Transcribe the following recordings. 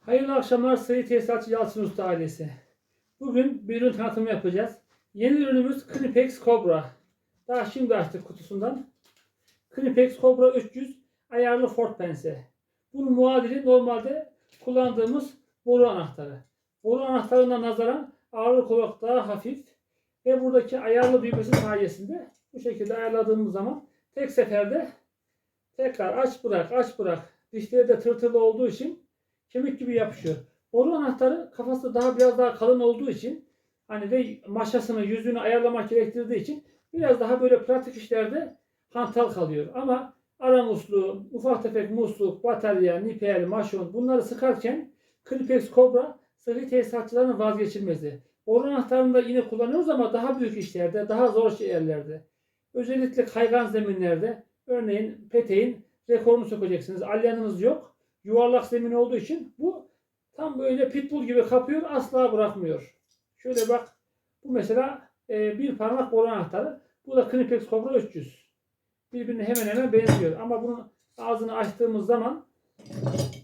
Hayırlı akşamlar sayı tesisatçı Yalçın Usta ailesi. Bugün bir ürün tanıtımı yapacağız. Yeni ürünümüz Knipex Cobra. Daha şimdi açtık kutusundan. Knipex Cobra 300 ayarlı Ford pense. Bunun muadili normalde kullandığımız boru anahtarı. Boru anahtarına nazaran ağırlık olarak daha hafif ve buradaki ayarlı düğmesi sayesinde bu şekilde ayarladığımız zaman tek seferde tekrar aç bırak aç bırak dişleri de tırtılı olduğu için kemik gibi yapışıyor. Boru anahtarı kafası daha biraz daha kalın olduğu için hani ve maşasını yüzünü ayarlamak gerektirdiği için biraz daha böyle pratik işlerde hantal kalıyor. Ama ara musluğu, ufak tefek musluk, batarya, nipel, maşon bunları sıkarken Clipex Cobra sıvı tesisatçıların vazgeçilmezi. Boru anahtarını da yine kullanıyoruz ama daha büyük işlerde, daha zor yerlerde. Özellikle kaygan zeminlerde örneğin peteğin rekorunu sokacaksınız. Alyanınız yok. Yuvarlak zemin olduğu için bu tam böyle pitbull gibi kapıyor asla bırakmıyor. Şöyle bak bu mesela e, bir parmak boru anahtarı. Bu da Knipex Cobra 300. Birbirine hemen hemen benziyor. Ama bunun ağzını açtığımız zaman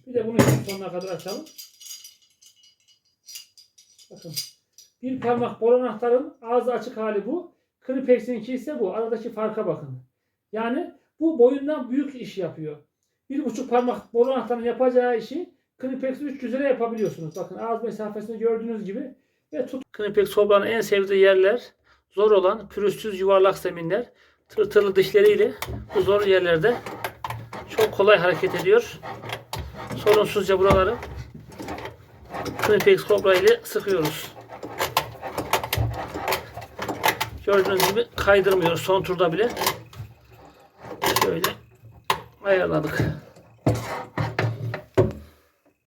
bir de bunu sonuna kadar açalım. Bakın. Bir parmak boru anahtarın ağzı açık hali bu. Knipex'inki ise bu. Aradaki farka bakın. Yani bu boyundan büyük iş yapıyor. Bir buçuk parmak boru anahtarının yapacağı işi Knipex 300 lira yapabiliyorsunuz. Bakın ağız mesafesini gördüğünüz gibi ve tut. Knipex Cobra'nın en sevdiği yerler zor olan pürüzsüz yuvarlak zeminler. Tırtırlı dişleriyle bu zor yerlerde çok kolay hareket ediyor. Sorunsuzca buraları Knipex Cobra ile sıkıyoruz. Gördüğünüz gibi kaydırmıyoruz son turda bile. Şöyle ayarladık.